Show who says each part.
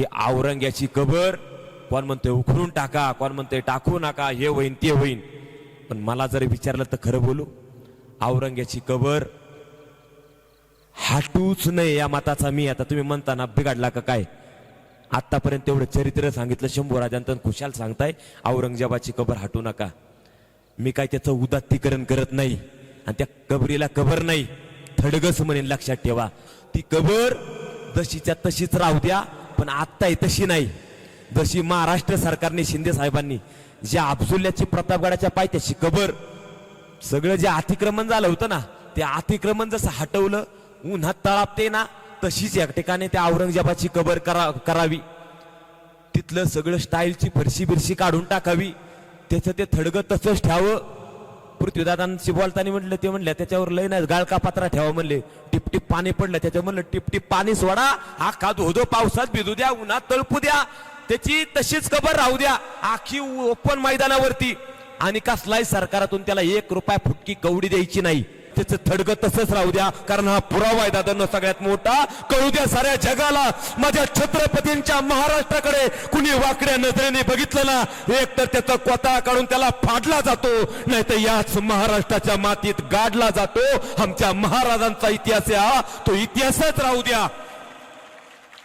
Speaker 1: की औरंग्याची कबर कोण म्हणतोय उखडून टाका कोण म्हणतोय टाकू नका हे होईन ते होईन. पण मला जर विचारलं तर खरं बोलू औरंग्याची कबर हाटूच नाही या मताचा मी. आता तुम्ही म्हणताना बिघडला का काय? आतापर्यंत तेवढं चरित्र सांगितलं शंभू राजांत खुशाल सांगताय औरंगजेबाची कबर हाटू नका. मी काय त्याचं उदात्तीकरण करत नाही आणि त्या कबरीला कबर नाही. थडगस म्हणेन लक्षात ठेवा. ती कबर जशीच्या तशीच राहू द्या पण आत्ता आहे तशी नाही. जशी महाराष्ट्र सरकारने शिंदे साहेबांनी ज्या अफजुल्ल्याची प्रतापगडाच्या पायथ्याची कबर सगळं जे अतिक्रमण झालं होतं ना ते अतिक्रमण जसं हटवलं उन्हात तळापते ना तशीच या ठिकाणी त्या औरंगजेबाची कबर करा करावी. तिथलं सगळं स्टाईलची फरशी बिरशी काढून टाकावी. त्याचं ते थडगं तसंच ठेवावं. पृथ्वीदादांशी बोलताना म्हटलं ते म्हणलं त्याच्यावर लय नाही गाळका पात्रा ठेवा म्हणले. टिप टिप पाणी पडलं त्याच्या म्हणलं टिप टिप पाणी सोडा हा का धोधो पावसात भिजू द्या उन्हात तळपू द्या त्याची तशीच कबर राहू द्या आखी ओपन मैदानावरती. आणि कसलाही सरकारातून त्याला एक रुपया फुटकी कवडी द्यायची नाही. त्याचं थडगं तसंच राहू द्या. कारण हा पुरावा आहे दादांना सगळ्यात मोठा. कळू द्या साऱ्या जगाला माझ्या छत्रपतींच्या महाराष्ट्राकडे कुणी वाकड्या नजरेने बघितलं ना एक तर त्याचा कोता काढून त्याला फाडला जातो नाही तर याच महाराष्ट्राच्या मातीत गाडला जातो. आमच्या महाराजांचा इतिहास आहे हा तो इतिहासच राहू द्या.